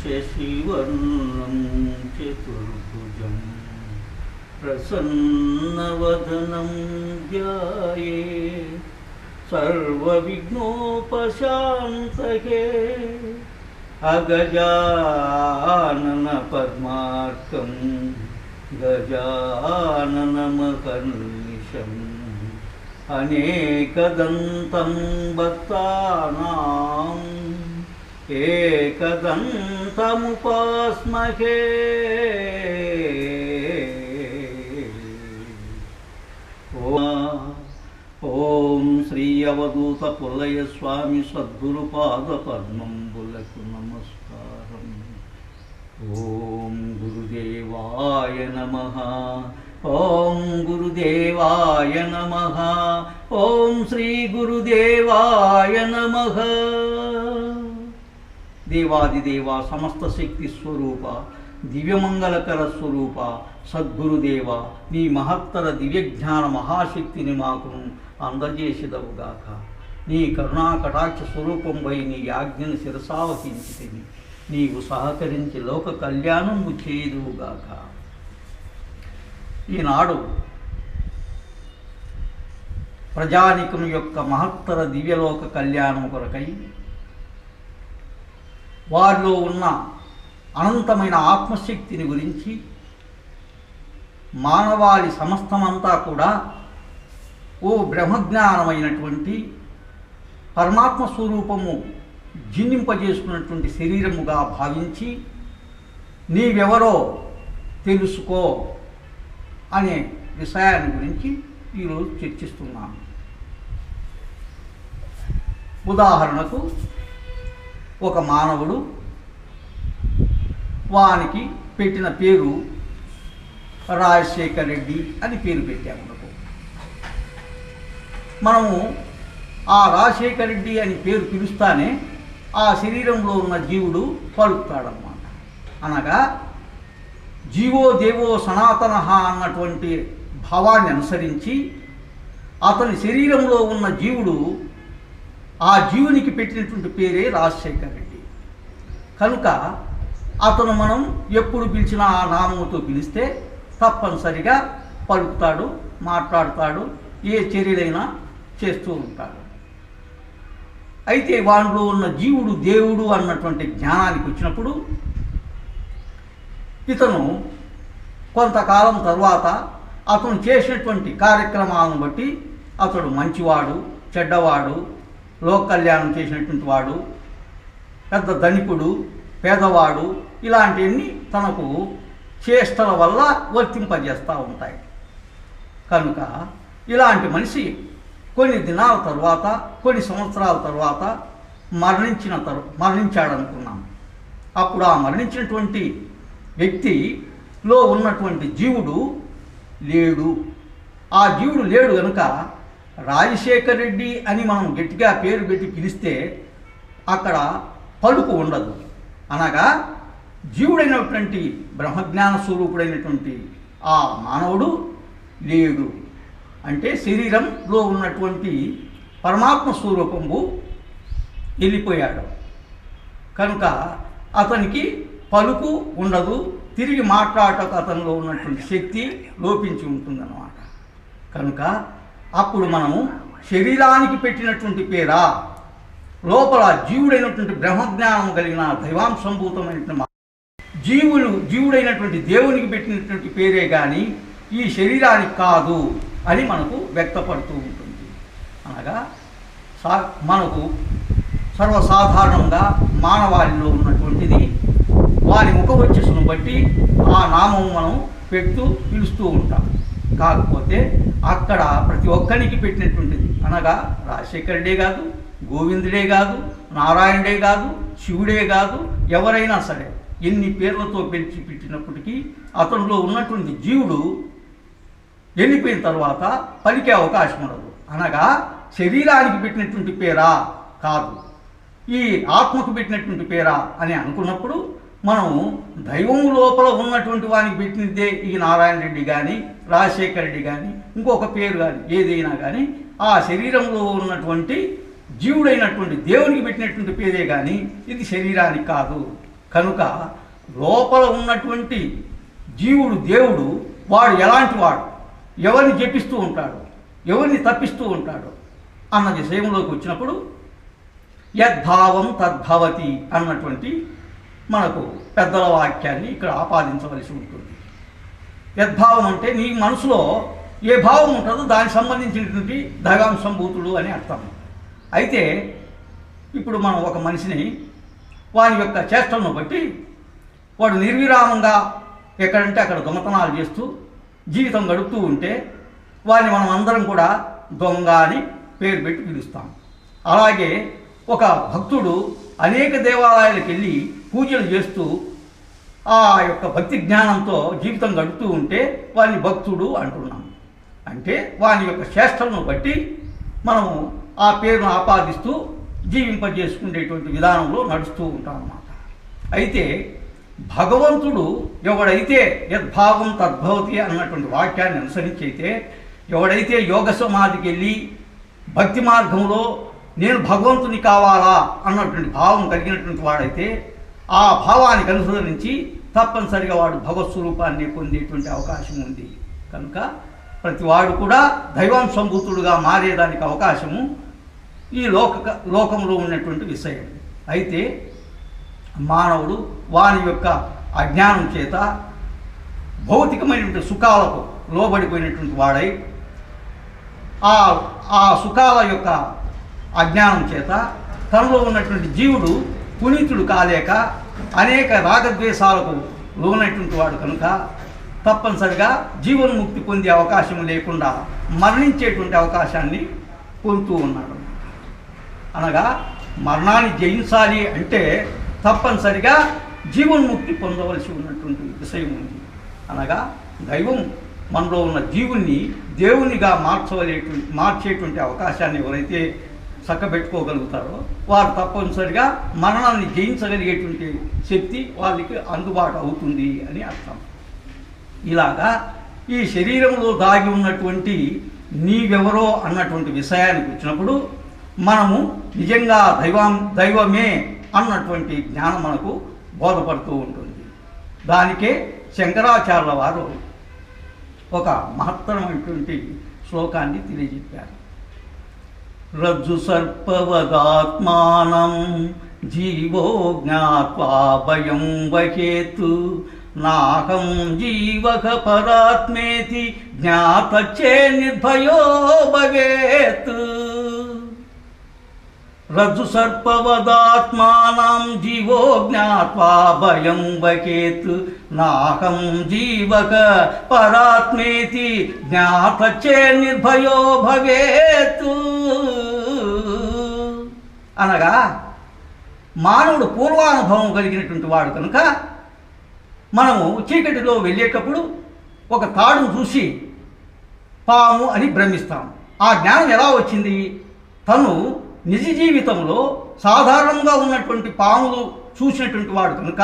शशिवर्णं चतुर्भुजं प्रसन्नवदनं ध्याये सर्वविघ्नोपशान्त अगजाननपद्मार्कं गजाननमकर्निशम् अनेकदन्तं भक्ता ఏకదంతముపాస్మహే ఓం శ్రీ అవధూత పుల్లయ స్వామి సద్గురు పాద పద్మంబులకు నమస్కారం. ఓం గురుదేవాయ నమ. ఓం గురుదేవాయ నమ. ఓం శ్రీ గురుదేవాయ నమ. దేవాదిదేవ సమస్త శక్తి స్వరూప దివ్యమంగళకర స్వరూప సద్గురుదేవ నీ మహత్తర దివ్యజ్ఞాన మహాశక్తిని మాకును అందజేసిదవుగాక నీ కరుణా కటాక్ష స్వరూపంపై నీ యాజ్ఞను శిరసావహించితిని నీవు సహకరించి లోక కళ్యాణము చేయుదువుగాక ఈనాడు ప్రజానికం యొక్క మహత్తర దివ్యలోక కళ్యాణం కొరకై వారిలో ఉన్న అనంతమైన ఆత్మశక్తిని గురించి మానవాళి సమస్తమంతా కూడా ఓ బ్రహ్మజ్ఞానమైనటువంటి పరమాత్మ స్వరూపము జిన్నింపజేసుకున్నటువంటి శరీరముగా భావించి నీవెవరో తెలుసుకో అనే విషయాన్ని గురించి ఈరోజు చర్చిస్తున్నాను. ఉదాహరణకు ఒక మానవుడు వానికి పెట్టిన పేరు రాజశేఖర్ రెడ్డి అని పేరు పెట్టాము మనము ఆ రాజశేఖర్ రెడ్డి అని పేరు పిలుస్తానే ఆ శరీరంలో ఉన్న జీవుడు పలుకుతాడనమాట అనగా జీవో దేవో సనాతన అన్నటువంటి భావాన్ని అనుసరించి అతని శరీరంలో ఉన్న జీవుడు ఆ జీవునికి పెట్టినటువంటి పేరే రాజశేఖర్ రెడ్డి. కనుక అతను మనం ఎప్పుడు పిలిచినా ఆ నామంతో పిలిస్తే తప్పనిసరిగా పలుకుతాడు మాట్లాడతాడు ఏ చర్యలైనా చేస్తూ ఉంటాడు. అయితే వాడిలో ఉన్న జీవుడు దేవుడు అన్నటువంటి జ్ఞానానికి వచ్చినప్పుడు ఇతను కొంతకాలం తర్వాత అతను చేసినటువంటి కార్యక్రమాలను బట్టి అతడు మంచివాడు చెడ్డవాడు లోక కళ్యాణం చేసినటువంటి వాడు పెద్ద ధనికుడు పేదవాడు ఇలాంటివన్నీ తనకు చేష్టల వల్ల వర్తింపజేస్తూ ఉంటాయి. కనుక ఇలాంటి మనిషి కొన్ని దినాల తర్వాత కొన్ని సంవత్సరాల తర్వాత మరణించిన తరు మరణించాడనుకున్నాం. అప్పుడు ఆ మరణించినటువంటి వ్యక్తిలో ఉన్నటువంటి జీవుడు లేడు. ఆ జీవుడు లేడు కనుక రాజశేఖర్ రెడ్డి అని మనం గట్టిగా పేరు పెట్టి పిలిస్తే అక్కడ పలుకు ఉండదు. అనగా జీవుడైనటువంటి బ్రహ్మజ్ఞాన స్వరూపుడైనటువంటి ఆ మానవుడు లేడు. అంటే శరీరంలో ఉన్నటువంటి పరమాత్మ స్వరూపము వెళ్ళిపోయాడు. కనుక అతనికి పలుకు ఉండదు. తిరిగి మాట్లాడటకు అతనిలో ఉన్నటువంటి శక్తి లోపించి ఉంటుందన్నమాట. కనుక అప్పుడు మనము శరీరానికి పెట్టినటువంటి పేరా లోపల జీవుడైనటువంటి బ్రహ్మజ్ఞానం కలిగిన దైవాంశంభూతమైనటువంటి జీవులు జీవుడైనటువంటి దేవునికి పెట్టినటువంటి పేరే కానీ ఈ శరీరానికి కాదు అని మనకు వ్యక్తపడుతూ ఉంటుంది. అనగా సా మనకు సర్వసాధారణంగా మానవాళిలో ఉన్నటువంటిది వారి ముఖవచ్చసును బట్టి ఆ నామం మనం పెడుతూ పిలుస్తూ ఉంటాం. కాకపోతే అక్కడ ప్రతి ఒక్కరికి పెట్టినటువంటిది. అనగా రాజశేఖరుడే కాదు గోవిందుడే కాదు నారాయణుడే కాదు శివుడే కాదు ఎవరైనా సరే ఎన్ని పేర్లతో పెంచి పెట్టినప్పటికీ అతనిలో ఉన్నటువంటి జీవుడు వెళ్ళిపోయిన తర్వాత పలికే అవకాశం ఉండదు. అనగా శరీరానికి పెట్టినటువంటి పేరా కాదు. ఈ ఆత్మకు పెట్టినటువంటి పేరా అని అనుకున్నప్పుడు మనం దైవం లోపల ఉన్నటువంటి వానికి పెట్టినదే ఈ నారాయణ రెడ్డి కానీ రాజశేఖర రెడ్డి కానీ ఇంకొక పేరు కానీ ఏదైనా కానీ ఆ శరీరంలో ఉన్నటువంటి జీవుడైనటువంటి దేవునికి పెట్టినటువంటి పేరే కానీ ఇది శరీరానికి కాదు. కనుక లోపల ఉన్నటువంటి జీవుడు దేవుడు వాడు ఎలాంటి వాడు? ఎవరిని జపిస్తూ ఉంటాడు? ఎవరిని తప్పిస్తూ ఉంటాడు? అన్న విషయంలోకి వచ్చినప్పుడు యద్భావం తద్భవతి అన్నటువంటి మనకు పెద్దల వాక్యాన్ని ఇక్కడ ఆపాదించవలసి ఉంటుంది. యద్భావం అంటే నీ మనసులో ఏ భావం ఉంటుందో దానికి సంబంధించినటువంటి దైవాంశంభూతుడు అని అర్థం. అయితే ఇప్పుడు మనం ఒక మనిషిని వాని యొక్క చేష్టలను బట్టి వాడు నిర్విరామంగా ఎక్కడంటే అక్కడ దొంగతనాలు చేస్తూ జీవితం గడుపుతూ ఉంటే వారిని మనం అందరం కూడా దొంగ అని పేరు పెట్టి పిలుస్తాం. అలాగే ఒక భక్తుడు అనేక దేవాలయాలకు వెళ్ళి పూజలు చేస్తూ ఆ యొక్క భక్తి జ్ఞానంతో జీవితం గడుపుతూ ఉంటే వారిని భక్తుడు అంటున్నాం. అంటే వాని యొక్క శ్రేష్టలను బట్టి మనము ఆ పేరును ఆపాదిస్తూ జీవింపజేసుకునేటువంటి విధానంలో నడుస్తూ ఉంటాం అన్నమాట. అయితే భగవంతుడు ఎవడైతే యద్భావం తద్భవతి అన్నటువంటి వాక్యాన్ని అనుసరించి అయితే ఎవడైతే యోగ సమాధికి వెళ్ళి భక్తి మార్గంలో నేను భగవంతుని కావాలా అన్నటువంటి భావం కలిగినటువంటి వాడైతే ఆ భావానికి అనుసరించి తప్పనిసరిగా వాడు భగవత్స్వరూపాన్ని పొందేటువంటి అవకాశం ఉంది. కనుక ప్రతి వాడు కూడా దైవాంశంభూతుడుగా మారేదానికి అవకాశము ఈ లోక లోకంలో ఉన్నటువంటి విషయం. అయితే మానవుడు వాని యొక్క అజ్ఞానం చేత భౌతికమైనటువంటి సుఖాలకు లోబడిపోయినటువంటి వాడై ఆ ఆ సుఖాల యొక్క అజ్ఞానం చేత తనలో ఉన్నటువంటి జీవుడు పునీతుడు కాలేక అనేక రాగద్వేషాలకు లోనైనటువంటి వాడు కనుక తప్పనిసరిగా జీవన్ముక్తి పొందే అవకాశం లేకుండా మరణించేటువంటి అవకాశాన్ని పొందుతూ ఉన్నాడు. అనగా మరణాన్ని జయించాలి అంటే తప్పనిసరిగా జీవన్ముక్తి పొందవలసి ఉన్నటువంటి విషయం ఉంది. అనగా దైవం మనలో ఉన్న జీవుణ్ణి దేవునిగా మార్చవలేటువంటి మార్చేటువంటి అవకాశాన్ని ఎవరైతే చక్కబెట్టుకోగలుగుతారో వారు తప్పనిసరిగా మరణాన్ని జయించగలిగేటువంటి శక్తి వాళ్ళకి అందుబాటు అవుతుంది అని అర్థం. ఇలాగా ఈ శరీరంలో దాగి ఉన్నటువంటి నీవెవరో అన్నటువంటి విషయానికి వచ్చినప్పుడు మనము నిజంగా దైవం దైవమే అన్నటువంటి జ్ఞానం మనకు బోధపడుతూ ఉంటుంది. దానికే శంకరాచార్యుల వారు ఒక మహత్తరమైనటువంటి శ్లోకాన్ని తెలియజెప్పారు. రజ్జు సర్పవదాత్మానం జీవో జ్ఞాత్వా భయం వహేతు నాహం జీవక పరాత్మేతి జ్ఞాతచ్చే నిర్భయో భవేత్ రజ్జు సర్పవదాత్మానం జీవో జ్ఞాత్వా భయం వకేత్ నాహం జీవక అనగా మానవుడు పూర్వానుభవం కలిగినటువంటి వాడు కనుక మనము చీకటిలో వెళ్ళేటప్పుడు ఒక తాడును చూసి పాము అని భ్రమిస్తాం. ఆ జ్ఞానం ఎలా వచ్చింది? తను నిజ జీవితంలో సాధారణంగా ఉన్నటువంటి పాములు చూసినటువంటి వాడు కనుక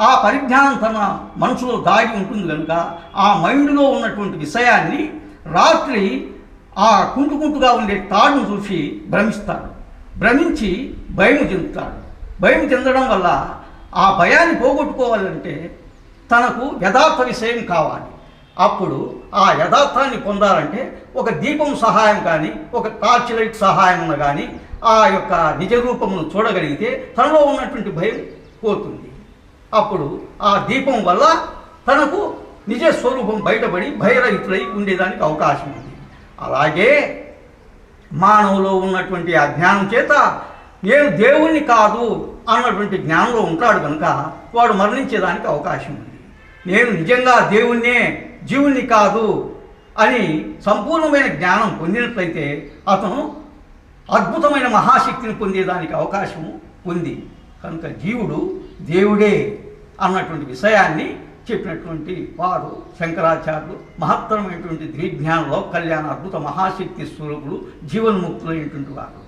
ఆ పరిజ్ఞానం తన మనసులో దాగి ఉంటుంది కనుక ఆ మైండ్లో ఉన్నటువంటి విషయాన్ని రాత్రి ఆ కుంటుకుంటుగా ఉండే తాడును చూసి భ్రమిస్తాడు. భ్రమించి భయం చెందుతాడు. భయం చెందడం వల్ల ఆ భయాన్ని పోగొట్టుకోవాలంటే తనకు యథార్థ విషయం కావాలి. అప్పుడు ఆ యథార్థాన్ని పొందాలంటే ఒక దీపం సహాయం కానీ ఒక టార్చ్ లైట్ సహాయం కానీ ఆ యొక్క నిజ రూపమును చూడగలిగితే తనలో ఉన్నటువంటి భయం పోతుంది. అప్పుడు ఆ దీపం వల్ల తనకు నిజ స్వరూపం బయటపడి భయరహితులై ఉండేదానికి అవకాశం ఉంది. అలాగే మానవులో ఉన్నటువంటి అజ్ఞానం చేత నేను దేవుణ్ణి కాదు అన్నటువంటి జ్ఞానంలో ఉంటాడు కనుక వాడు మరణించేదానికి అవకాశం ఉంది. నేను నిజంగా దేవుణ్ణే జీవుణ్ణి కాదు అని సంపూర్ణమైన జ్ఞానం పొందినట్లయితే అతను అద్భుతమైన మహాశక్తిని పొందేదానికి అవకాశం ఉంది. కనుక జీవుడు దేవుడే అన్నటువంటి విషయాన్ని చెప్పినటువంటి వారు శంకరాచార్యులు మహత్తరమైనటువంటి ద్విజ్ఞానంలో కళ్యాణ అద్భుత మహాశక్తి స్వరూపులు జీవన్ముక్తులైనటువంటి వారు.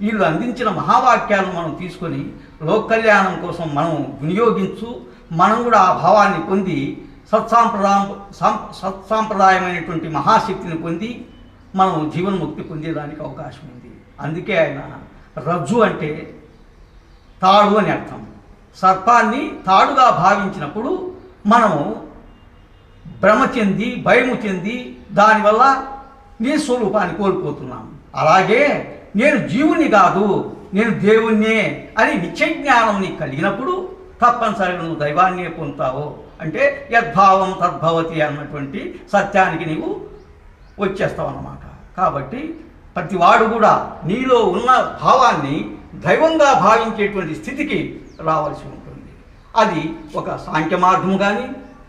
వీళ్ళు అందించిన మహావాక్యాలను మనం తీసుకొని లోక కళ్యాణం కోసం మనం వినియోగించు మనం కూడా ఆ భావాన్ని పొంది సత్సాంప్రదాయం సత్సాంప్రదాయమైనటువంటి మహాశక్తిని పొంది మనం జీవన్ముక్తి పొందేదానికి అవకాశం ఉంది. అందుకే ఆయన రజ్జు అంటే తాడు అని అర్థం. సర్పాన్ని తాడుగా భావించినప్పుడు మనము భ్రమ చెంది భయము చెంది దానివల్ల నీ స్వరూపాన్ని కోల్పోతున్నాం. అలాగే నేను జీవుని కాదు నేను దేవుణ్ణే అని నిత్యజ్ఞానం నీకు కలిగినప్పుడు తప్పనిసరిగా నువ్వు దైవాన్నే పొందుతావు. అంటే యద్భావం తద్భవతి అన్నటువంటి సత్యానికి నీవు వచ్చేస్తావు అన్నమాట కాబట్టి ప్రతివాడు కూడా నీలో ఉన్న భావాన్ని దైవంగా భావించేటువంటి స్థితికి రావాల్సి ఉంది అది ఒక సాంఖ్య మార్గం కానీ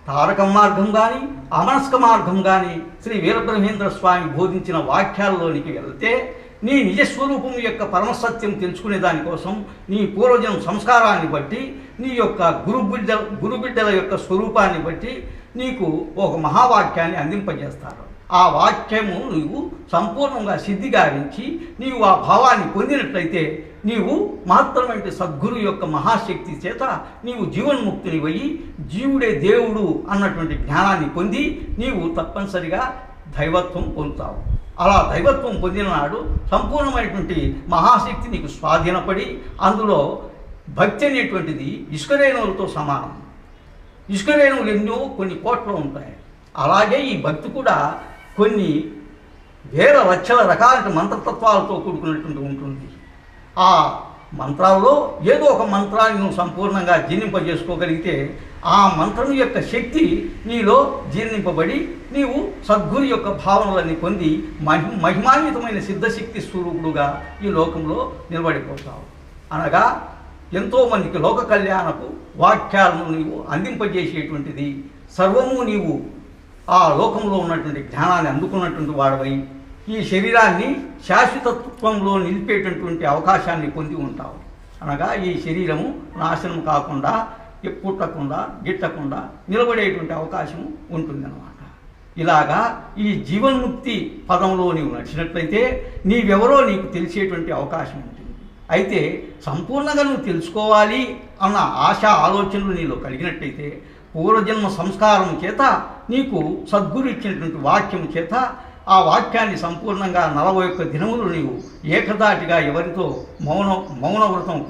తారక మార్గం కానీ అమనస్క మార్గం కానీ శ్రీ వీరబ్రహ్మేంద్ర స్వామి బోధించిన వాక్యాల్లోనికి వెళ్తే నీ నిజస్వరూపం యొక్క పరమసత్యం తెలుసుకునే దానికోసం నీ పూర్వజం సంస్కారాన్ని బట్టి నీ యొక్క గురుబిడ్డ గురుబిడ్డల యొక్క స్వరూపాన్ని బట్టి నీకు ఒక మహావాక్యాన్ని అందింపజేస్తారు. ఆ వాక్యము నీవు సంపూర్ణంగా సిద్ధి గావించి నీవు ఆ భావాన్ని పొందినట్లయితే నీవు మాత్రమే సద్గురు యొక్క మహాశక్తి చేత నీవు జీవన్ముక్తిని పోయి జీవుడే దేవుడు అన్నటువంటి జ్ఞానాన్ని పొంది నీవు తప్పనిసరిగా దైవత్వం పొందుతావు. అలా దైవత్వం పొందిన నాడు సంపూర్ణమైనటువంటి మహాశక్తి నీకు స్వాధీనపడి అందులో భక్తి అనేటువంటిది ఇసుక రేణువులతో సమానం. ఇసుకరేణువులు ఎన్నో కొన్ని కోట్లు ఉంటాయి. అలాగే ఈ భక్తి కూడా కొన్ని వేల లక్షల రకాల మంత్రతత్వాలతో కూడుకున్నటువంటి ఉంటుంది. ఆ మంత్రాల్లో ఏదో ఒక మంత్రాన్ని నువ్వు సంపూర్ణంగా జీర్ణింపజేసుకోగలిగితే ఆ మంత్రం యొక్క శక్తి నీలో జీర్ణింపబడి నీవు సద్గురు యొక్క భావనలన్నీ పొంది మహి మహిమాన్వితమైన సిద్ధశక్తి స్వరూపుడుగా ఈ లోకంలో నిలబడిపోతావు. అనగా ఎంతోమందికి లోక కళ్యాణపు వాక్యాలను నీవు అందింపజేసేటువంటిది. సర్వము నీవు ఆ లోకంలో ఉన్నటువంటి జ్ఞానాన్ని అందుకున్నటువంటి వాడవై ఈ శరీరాన్ని శాశ్వతత్వంలో నిలిపేటటువంటి అవకాశాన్ని పొంది ఉంటావు. అనగా ఈ శరీరము నాశనం కాకుండా పుట్టకుండా గిట్టకుండా నిలబడేటువంటి అవకాశం ఉంటుందన్నమాట. ఇలాగా ఈ జీవన్ముక్తి పదంలో నీవు నడిచినట్లయితే నీవెవరో నీకు తెలిసేటువంటి అవకాశం ఉంటుంది. అయితే సంపూర్ణంగా నువ్వు తెలుసుకోవాలి అన్న ఆశ ఆలోచనలు నీలో కలిగినట్టయితే పూర్వజన్మ సంస్కారం చేత నీకు సద్గురు ఇచ్చినటువంటి వాక్యం చేత ఆ వాక్యాన్ని సంపూర్ణంగా నలభై ఒక్క దినములు నీవు ఏకదాటిగా ఎవరితో మౌన మౌన వ్రతం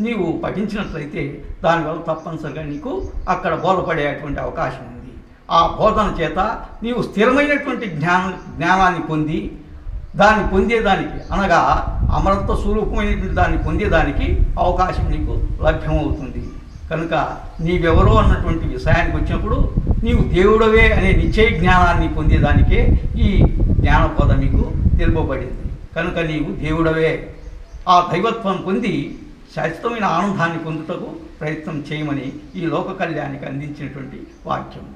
నీవు పఠించినట్లయితే దానివల్ల తప్పనిసరిగా నీకు అక్కడ బోధపడేటువంటి అవకాశం ఉంది. ఆ బోధన చేత నీవు స్థిరమైనటువంటి జ్ఞాన జ్ఞానాన్ని పొంది దాన్ని పొందేదానికి అనగా అమరత్వ స్వరూపమైనటువంటి దాన్ని పొందేదానికి అవకాశం నీకు లభ్యమవుతుంది. కనుక నీవెవరో అన్నటువంటి విషయానికి వచ్చినప్పుడు నీవు దేవుడవే అనే నిశ్చయ జ్ఞానాన్ని పొందేదానికే ఈ జ్ఞానబోధ నీకు తెలుపబడింది. కనుక నీవు దేవుడవే. ఆ దైవత్వం పొంది శాశ్వతమైన ఆనందాన్ని పొందుటకు ప్రయత్నం చేయమని ఈ లోక కళ్యాణికి అందించినటువంటి వాక్యం